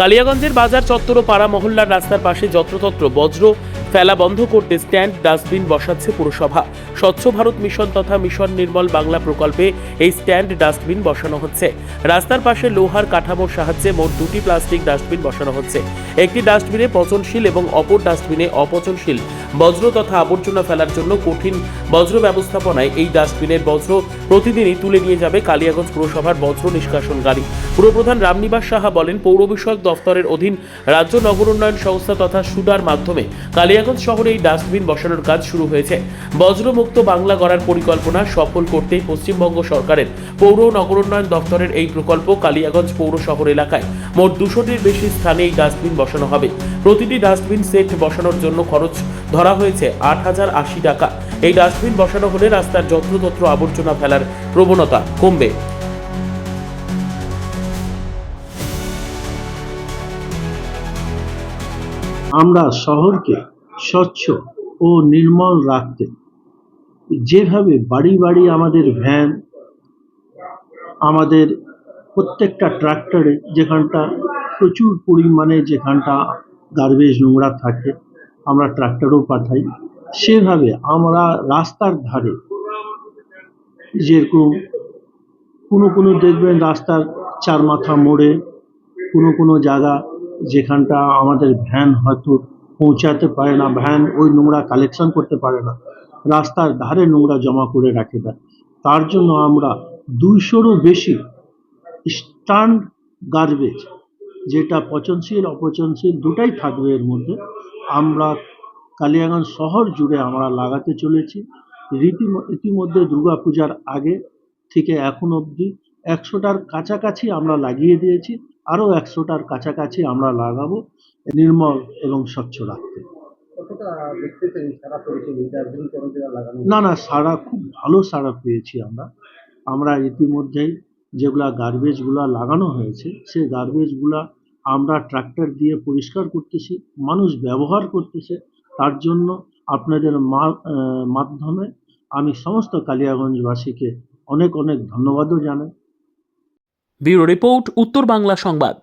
কালিয়াগঞ্জের বাজার চত্বর ও পাড়া মহল্লার রাস্তার পাশে যত্রতত্র বজ্র ফেলা বন্ধ করতে স্ট্যান্ড ডাস্টবিন বসাচ্ছে পুরসভা। স্বচ্ছ ভারত মিশন তথা মিশন নির্মল বাংলা প্রকল্পে এই স্ট্যান্ড ডাস্টবিন বসানো হচ্ছে। রাস্তার পাশে লোহার কাঠামোর সাহায্যে মোট দুটি প্লাস্টিক ডাস্টবিন বসানো হচ্ছে। একটি ডাস্টবিনে পচনশীল এবং অপর ডাস্টবিনে অপচনশীল বজ্র তথা আবর্জনা ফেলার জন্য কঠিন বজ্র ব্যবস্থাপনায় এই ডাস্টবিনের বজ্র প্রতিদিনই তুলে নিয়ে যাবে কালিয়াগঞ্জ পুরসভার বজ্র নিষ্কাশন গাড়ি। পুরপ্রধান রামনিবাস সাহা বলেন, পৌর বিষয়ক দফতরের অধীন রাজ্য নগর উন্নয়ন সংস্থা তথা সুডার মাধ্যমে কালিয়াগঞ্জ শহরে এই ডাস্টবিন বসানোর কাজ শুরু হয়েছে। বজ্রমুক্ত বাংলা গড়ার পরিকল্পনা সফল করতেই পশ্চিমবঙ্গ সরকারের পৌর নগর উন্নয়ন দফতরের এই প্রকল্প কালিয়াগঞ্জ পৌর শহর এলাকায় মোট দুশোটির বেশি স্থানে এই ডাস্টবিন বসানো হবে। প্রতিটি ডাস্টবিন সেট বসানোর জন্য খরচ ধরা হয়েছে আট হাজার আশি টাকা। এই ডাস্টবিন বসানো হলে রাস্তার যত্রতত্র আবর্জনা ফেলার প্রবণতা কমবে। আমরা শহরকে স্বচ্ছ ও নির্মল রাখতে, যেভাবে বাড়ি বাড়ি আমাদের ভ্যান, আমাদের প্রত্যেকটা ট্রাক্টরে যেখানটা প্রচুর পরিমাণে যেখানটা গার্বেজ নোংরা থাকে আমরা ট্রাক্টরও পাঠাই। সেভাবে আমরা রাস্তার ধারে যেরকম কোনো কোনো দেখবেন রাস্তার চার মাথা মোড়ে, কোনো কোনো জায়গা যেখানটা আমাদের ভ্যান হয়তো পৌঁছাতে পারে না, ভ্যান ওই নোংরা কালেকশন করতে পারে না, রাস্তার ধারে নোংরা জমা করে রাখে দেয়। তার জন্য আমরা দুইশোরও বেশি স্ট্যান্ড গার্বেজ যেটা পচনশীল অপচনশীল দুটাই থাকবে এর মধ্যে। আমরা কালিয়াগঞ্জ শহর জুড়ে আমরা লাগাতে চলেছি। রীতি ইতিমধ্যে দুর্গাপূজার আগে থেকে এখন অবধি একশোটার কাছাকাছি আমরা লাগিয়ে দিয়েছি। আরও একশোটার কাছাকাছি আমরা লাগাবো নির্মল এবং স্বচ্ছ রাখতে। সারা না না সারা খুব ভালো সাড়া পেয়েছি আমরা। আমরা ইতিমধ্যেই যেগুলা গার্বেজগুলা লাগানো হয়েছে সেই গার্বেজগুলা আমরা ট্রাক্টর দিয়ে পরিষ্কার করতেছি, মানুষ ব্যবহার করতেছে, তার জন্য আপনাদের মাধ্যমে আমি সমস্ত কালিয়াগঞ্জবাসীকে অনেক অনেক ধন্যবাদও জানাই। ব্যুরো রিপোর্ট, উত্তর বাংলা সংবাদ।